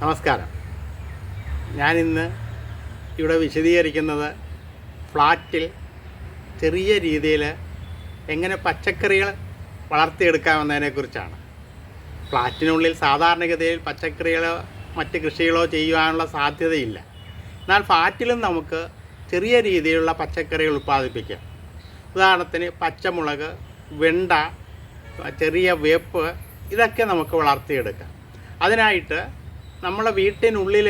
നമസ്കാരം. ഞാനിന്ന് ഇവിടെ വിശദീകരിക്കുന്നത് ഫ്ലാറ്റിൽ ചെറിയ രീതിയിൽ എങ്ങനെ പച്ചക്കറികൾ വളർത്തിയെടുക്കാമെന്നതിനെക്കുറിച്ചാണ് ഫ്ലാറ്റിനുള്ളിൽ സാധാരണഗതിയിൽ പച്ചക്കറികളോ മറ്റ് കൃഷികളോ ചെയ്യുവാനുള്ള സാധ്യതയില്ല. എന്നാൽ ഫ്ലാറ്റിലും നമുക്ക് ചെറിയ രീതിയിലുള്ള പച്ചക്കറികൾ ഉൽപ്പാദിപ്പിക്കാം. ഉദാഹരണത്തിന് പച്ചമുളക് വെണ്ട ചെറിയ വേപ്പ് ഇതൊക്കെ നമുക്ക് വളർത്തിയെടുക്കാം. അതിനായിട്ട് നമ്മളെ വീട്ടിനുള്ളിൽ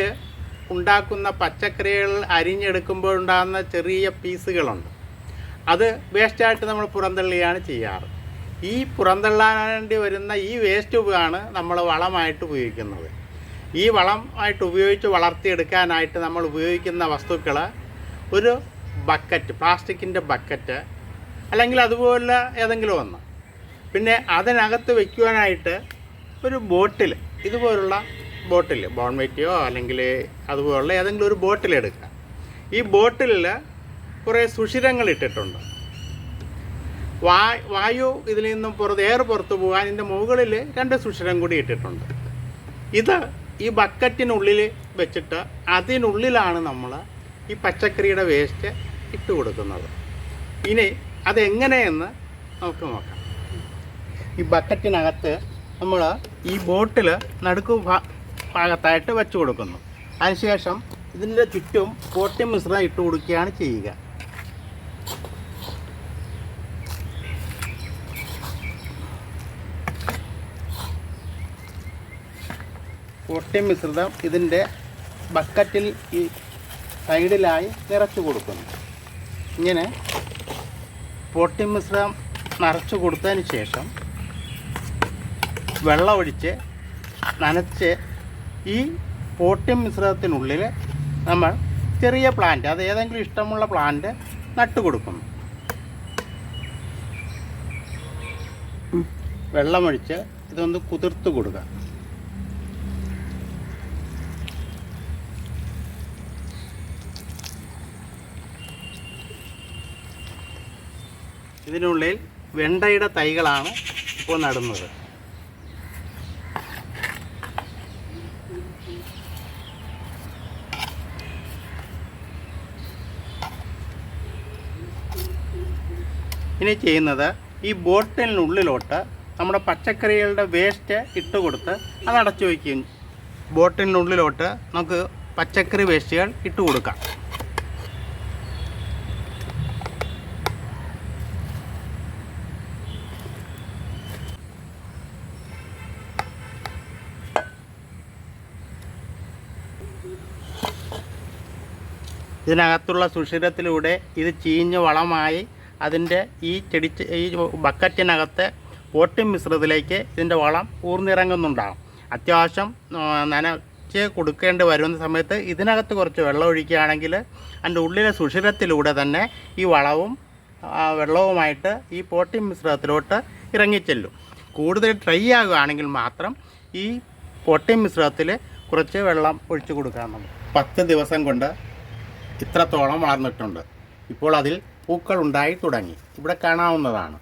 ഉണ്ടാക്കുന്ന പച്ചക്കറികൾ അരിഞ്ഞെടുക്കുമ്പോൾ ഉണ്ടാകുന്ന ചെറിയ പീസുകളുണ്ട്. അത് വേസ്റ്റായിട്ട് നമ്മൾ പുറന്തള്ളിയാണ് ചെയ്യാറ്. ഈ പുറന്തള്ളാണ്ടി വരുന്ന ഈ വേസ്റ്റ് ആണ് നമ്മൾ വളമായിട്ട് ഉപയോഗിക്കുന്നത്. ഈ വളമായിട്ട് ഉപയോഗിച്ച് വളർത്തിയെടുക്കാനായിട്ട് നമ്മൾ ഉപയോഗിക്കുന്ന വസ്തുക്കൾ ഒരു ബക്കറ്റ് പ്ലാസ്റ്റിക്കിന്റെ ബക്കറ്റ് അല്ലെങ്കിൽ അതുപോലെ ഏതെങ്കിലും ഒന്ന്. പിന്നെ അതിനകത്ത് വയ്ക്കുവാനായിട്ട് ഒരു ബോട്ടിൽ ഇതുപോലുള്ള ബോട്ടിൽ ബോൺവെറ്റിയോ അല്ലെങ്കിൽ അതുപോലുള്ള ഏതെങ്കിലും ഒരു ബോട്ടിൽ എടുക്കുക. ഈ ബോട്ടിലിൽ കുറേ സുഷിരങ്ങൾ ഇട്ടിട്ടുണ്ട്. വാ വായു ഇതിൽ നിന്നും പുറത്ത് എയർ പുറത്തു പോകാൻ ഇതിന്റെ മുകളിൽ രണ്ട് സുഷിരം കൂടി ഇട്ടിട്ടുണ്ട്. ഇത് ഈ ബക്കറ്റിനുള്ളിൽ വെച്ചിട്ട് അതിനുള്ളിലാണ് നമ്മൾ ഈ പച്ചക്കറിയുടെ വേസ്റ്റ് ഇട്ട് കൊടുക്കുന്നത്. ഇനി അതെങ്ങനെയെന്ന് നമുക്ക് നോക്കാം. ഈ ബക്കറ്റിനകത്ത് നമ്മൾ ഈ ബോട്ടിൽ നടുക്ക് ഭാഗത്തായിട്ട് വെച്ച് കൊടുക്കുന്നു. അതിനുശേഷം ഇതിന്റെ ചുറ്റും പോട്ടി മിശ്രം ഇട്ട് കൊടുക്കുകയാണ് ചെയ്യുക. പൊട്ടി മിശ്രിതം ഇതിന്റെ ബക്കറ്റിൽ ഈ സൈഡിലായി നിറച്ചു കൊടുക്കുന്നു. ഇങ്ങനെ പൊട്ടി മിശ്രിതം നിറച്ചു കൊടുത്തതിന് ശേഷം വെള്ളമൊഴിച്ച് നനച്ച് ഈ പോട്ടിയം മിശ്രിതത്തിനുള്ളിൽ നമ്മൾ ചെറിയ പ്ലാന്റ് അത് ഏതെങ്കിലും ഇഷ്ടമുള്ള പ്ലാന്റ് നട്ടു കൊടുക്കുന്നു. വെള്ളമൊഴിച്ച് ഇതൊന്ന് കുതിർത്ത് കൊടുക്കുക. ഇതിനുള്ളിൽ വെണ്ടയുടെ തൈകളാണ് ഇപ്പോൾ നടുന്നത്. ഇനി ചെയ്യുന്നത് ഈ ബോട്ടിലിനുള്ളിലോട്ട് നമ്മുടെ പച്ചക്കറികളുടെ വേസ്റ്റ് ഇട്ട് കൊടുത്ത് അത് അടച്ചു വയ്ക്കും ബോട്ടിലിനുള്ളിലോട്ട് നമുക്ക് പച്ചക്കറി വേസ്റ്റുകൾ ഇട്ട് കൊടുക്കാം. ഇതിനകത്തുള്ള സുഷിരത്തിലൂടെ ഇത് ചീഞ്ഞ് വളമായി അതിന്റെ ഈ ചെടി ഈ ബക്കറ്റിനകത്ത് പോട്ടി മിശ്രിതത്തിലേക്ക് ഇതിന്റെ വളം ഊർന്നിറങ്ങുന്നുണ്ടാകും. അത്യാവശ്യം നനച്ച് കൊടുക്കേണ്ടി വരുന്ന സമയത്ത് ഇതിനകത്ത് കുറച്ച് വെള്ളം ഒഴിക്കുകയാണെങ്കിൽ അതിന്റെ ഉള്ളിലെ സുഷിരത്തിലൂടെ തന്നെ ഈ വളവും വെള്ളവുമായിട്ട് ഈ പോട്ടി മിശ്രിതത്തിലോട്ട് ഇറങ്ങിച്ചെല്ലും. കൂടുതൽ ഡ്രൈ ആകുകയാണെങ്കിൽ മാത്രം ഈ പൊട്ടി മിശ്രിതത്തിൽ കുറച്ച് വെള്ളം ഒഴിച്ചു കൊടുക്കാൻ പത്ത് ദിവസം കൊണ്ട് ഇത്രത്തോളം വളർന്നിട്ടുണ്ട്. ഇപ്പോൾ അതിൽ പൂക്കൾ ഉണ്ടായി തുടങ്ങി. ഇവിടെ കാണാവുന്നതാണ്.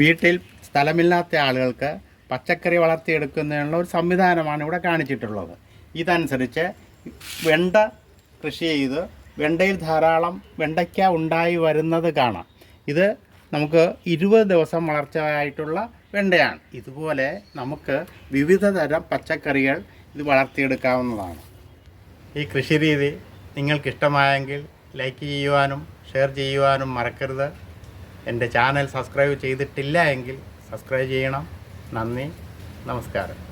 വീട്ടിൽ സ്ഥലമില്ലാത്ത ആളുകൾക്ക് പച്ചക്കറി വളർത്തിയെടുക്കുന്നതിനുള്ള ഒരു സംവിധാനമാണ് ഇവിടെ കാണിച്ചിട്ടുള്ളത്. ഇതനുസരിച്ച് വെണ്ട കൃഷി ചെയ്ത് വെണ്ടയിൽ ധാരാളം വെണ്ടയ്ക്ക ഉണ്ടായി വരുന്നത് കാണാം. ഇത് നമുക്ക് ഇരുപത് ദിവസം വളർച്ചയായിട്ടുള്ള വെണ്ടയാണ്. ഇതുപോലെ നമുക്ക് വിവിധ തരം പച്ചക്കറികൾ ഇത് വളർത്തിയെടുക്കാവുന്നതാണ്. ഈ കൃഷി രീതി നിങ്ങൾക്കിഷ്ടമായെങ്കിൽ ലൈക്ക് ചെയ്യുവാനും ഷെയർ ചെയ്യുവാനും മറക്കരുത്. എന്റെ ചാനൽ സബ്സ്ക്രൈബ് ചെയ്തിട്ടില്ല എങ്കിൽ സബ്സ്ക്രൈബ് ചെയ്യണം. നന്ദി. നമസ്കാരം.